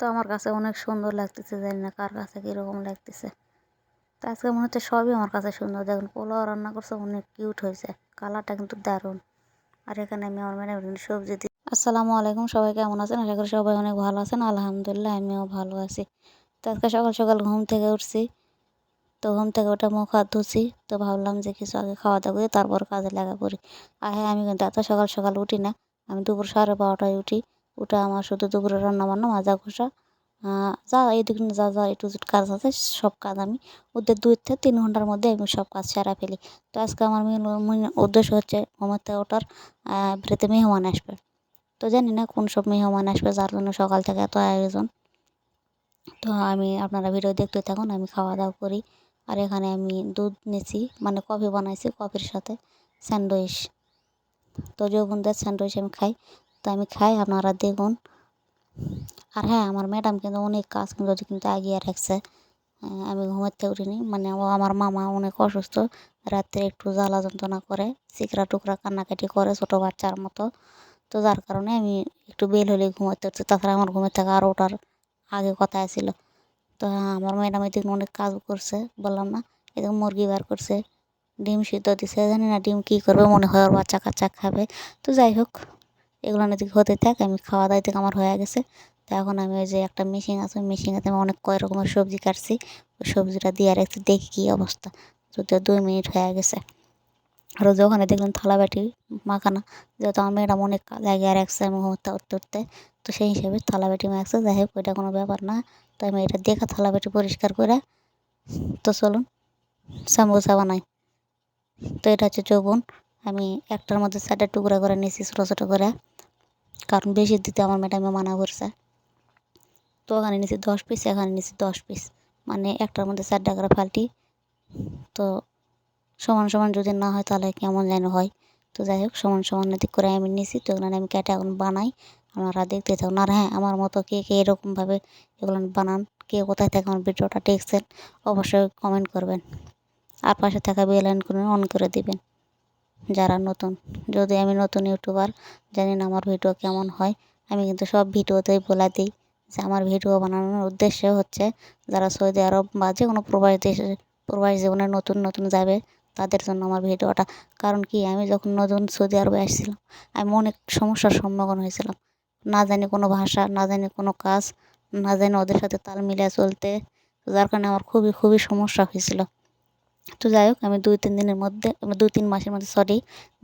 তো আমার কাছে অনেক সুন্দর লাগতেছে, জানি না কার কাছে কীরকম লাগতেছে। তো আজকে মনে হচ্ছে সবই আমার কাছে সুন্দর। দেখুন, পোলাও রান্না করছে, অনেক কিউট হয়েছে। কালারটা কিন্তু দারুণ। আর এখানে আমি আমার ম্যাডাম সবজি দিই আসসালামু আলাইকুম, সবাই কেমন আছেন? আশা করি সবাই অনেক ভালো আছেন। আলহামদুলিল্লাহ, আমিও ভালো আছি। তো আজকে সকাল সকাল ঘুম থেকে উঠছি। তো ঘুম থেকে ওটা মুখ হাত ধুছি তো ভাবলাম যে কিছু আগে খাওয়া দাওয়া করি তারপর কাজে লাগা পড়ি আর হ্যাঁ আমি কিন্তু এত সকাল সকাল উঠি না। আমি দুপুর সাড়ে বারোটায় উঠি। উঠে আমার শুধু দুপুরে রান্না বান্না মাজা ঘষা যা এদিকে যা যা একটু কাজ আছে, সব কাজ আমি ওদের দুই থেকে তিন ঘণ্টার মধ্যে আমি সব কাজ সেরা ফেলি। তো আজকে আমার মেন উদ্দেশ্য হচ্ছে ঘুমাতে ওঠার বাড়িতে মেহমান আসবে। তো জানি না কোন সব মেহমান আসবে, যার জন্য সকাল থেকে এত আয়োজন। তো আমি, আপনারা ভিডিও দেখতে থাকুন, আমি খাওয়া দাওয়া করি। আর এখানে আমি দুধ নিয়েছি মানে কফি বানাইছি, কফির সাথে স্যান্ডউইচ। তো যৌবনদের স্যান্ডউইচ আমি খাই। তো আমি খাই, আপনারা দেখুন। আর হ্যাঁ আমার ম্যাডাম কিন্তু অনেক কাজ কিন্তু কিন্তু আগিয়ে রাখছে। আমি ঘুমাতে উঠিনি। মানে ও, আমার মামা অনেক অসুস্থ। রাত্রে একটু জ্বালা যন্ত্রণা করে চিকরা টুকরা কান্নাকাটি করে ছোটো বাচ্চার মতো। তো যার কারণে আমি একটু বেল হলে ঘুমাতে উঠছি। তাছাড়া আমার ঘুমের থেকে আর ওটার আগে কথা ছিল। তো হ্যাঁ আমার ম্যাডাম এদিকে অনেক কাজ করছে, বললাম না। এদিকে মুরগি বার করছে, ডিম সিদ্ধ দিছে। জানি না ডিম কী করবে, মনে হয় ওর বাচ্চা কাচ্চা খাবে। তো যাই হোক এগুলো যদি হতে থাক, আমি খাওয়া দাওয়া থেকে আমার হয়ে গেছে। তো এখন আমি ওই যে একটা মেশিন আছে মেশিনেতে আমি অনেক কয় রকমের সবজি কাটছি। ওই সবজিটা দিয়ে আর একটু দেখি কী অবস্থা। যদিও দুই মিনিট হয়ে গেছে। আরও ওখানে দেখলাম থালা বাটি মাখানা। যেহেতু আমার ম্যাডাম অনেক আর একসাথে আমি উঠতে উঠতে উঠতে তো সেই হিসেবে থালা বাটি মাখছে। যাই হোক, ওইটা কোনো ব্যাপার না। তো আমি এটা দেখা থালা বাটি পরিষ্কার করে, তো চলুন সামোসা বানাই। তো এটা হচ্ছে চৌবন আমি একটার মধ্যে চারটা টুকরা করে নিয়েছি, ছোটো ছোটো করে। কারণ বেশি দিতে আমার ম্যাডামে মানা করছে। তো ওখানে নিয়েছি দশ পিস এখানে নিয়েছি দশ পিস মানে একটার মধ্যে চারটা করে ফাল্টি। তো সমান সমান যদি না হয় তাহলে কেমন যেন হয়। তো যাই হোক, সমান সমান দিক করে আমি নিয়েছি। তো এগুলো আমি কেটে এখন বানাই। আপনারা দেখতে থাকুন। আর হ্যাঁ আমার মতো কে কে এরকমভাবে এগুলো বানান, কে কোথায় থাকে আমার ভিডিওটা দেখছেন, অবশ্যই কমেন্ট করবেন। আর পাশে থাকা বেল করে অন করে দিবেন। যারা নতুন, যদি আমি নতুন ইউটিউবার, জানি না আমার ভিডিও কেমন হয়। আমি কিন্তু সব ভিডিওতেই বলে দিই যে আমার ভিডিও বানানোর উদ্দেশ্য হচ্ছে, যারা সৌদি আরব বা যে কোনো প্রবাসী দেশে, প্রবাসী জীবনে নতুন নতুন যাবে, তাদের জন্য আমার ভিডিওটা। কারণ কি, আমি যখন নতুন সৌদি আরবে আসছিলাম, আমি অনেক সমস্যার সম্মুখীন হয়েছিলাম। না জানি কোনো ভাষা, না জানি কোনো কাজ, না জানি ওদের সাথে তাল মিলিয়ে চলতে, যার কারণে আমার খুবই খুবই সমস্যা হয়েছিল। তো যাই হোক, আমি দুই তিন দিনের মধ্যে দুই তিন মাসের মধ্যে সরি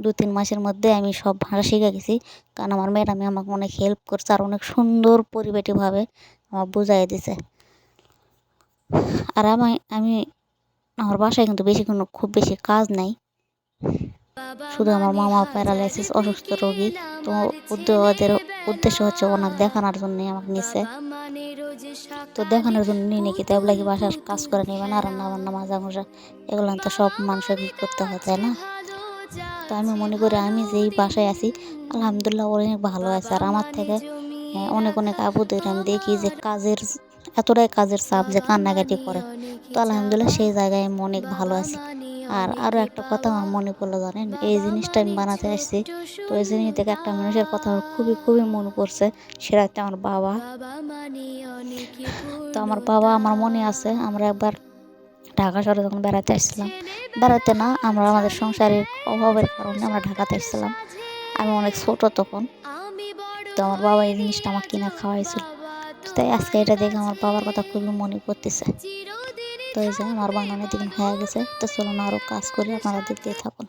দু তিন মাসের মধ্যে আমি সব ভাষা শিখে গেছি। কারণ আমার ম্যাডামে আমাকে অনেক হেল্প করছে আর অনেক সুন্দর পরিপাটিভাবে আমার বুঝাই দিছে। আর আমি আমি, আমার বাসায় কিন্তু বেশি কোনো, খুব বেশি কাজ নাই। শুধু আমার মামা প্যারালাইসিস অসুস্থ রোগী, তো ওদের উদ্দেশ্য হচ্ছে ওনাকে দেখানোর জন্য আমাকে নিছে। তো দেখানোর জন্য নিয়ে নাকি তাই কি বাসার কাজ করে নিবে না? রান্না বান্না মাজা মজা এগুলো তো সব মানুষকে করতে হয়, তাই না? তো আমি মনে করি আমি যেই বাসায় আছি, আলহামদুলিল্লাহ অনেক ভালো আছে। আর আমার থেকে অনেক অনেক আবুদের আমি দেখি যে কাজের, এতটাই কাজের চাপ যে কান্নাকাটি করে। তো আলহামদুলিল্লাহ সেই জায়গায় আমি অনেক ভালো আছি। আর আরও একটা কথা আমার মনে পড়ল জানেন, এই জিনিসটা আমি বানাতে আসছি। তো এই জিনিস থেকে একটা মানুষের কথা খুবই খুবই মনে পড়ছে, সেটা হচ্ছে আমার বাবা। তো আমার বাবা আমার মনে আছে, আমরা একবার ঢাকা শহরে যখন বেড়াতে আসছিলাম, বেড়াতে না, আমরা আমাদের সংসারের অভাবের কারণে আমরা ঢাকাতে আসছিলাম। আমি অনেক ছোট তখন, তো আমার বাবা এই জিনিসটা আমার কিনা খাওয়াইছিল। তাই আজকে এটা দেখে আমার বাবার কথা খুবই মনে পড়তেছে। তো এই যে আমার বানানো দিন হয়ে গেছে, তো চলুন আরও কাজ করে, আপনারা দেখতেই থাকুন।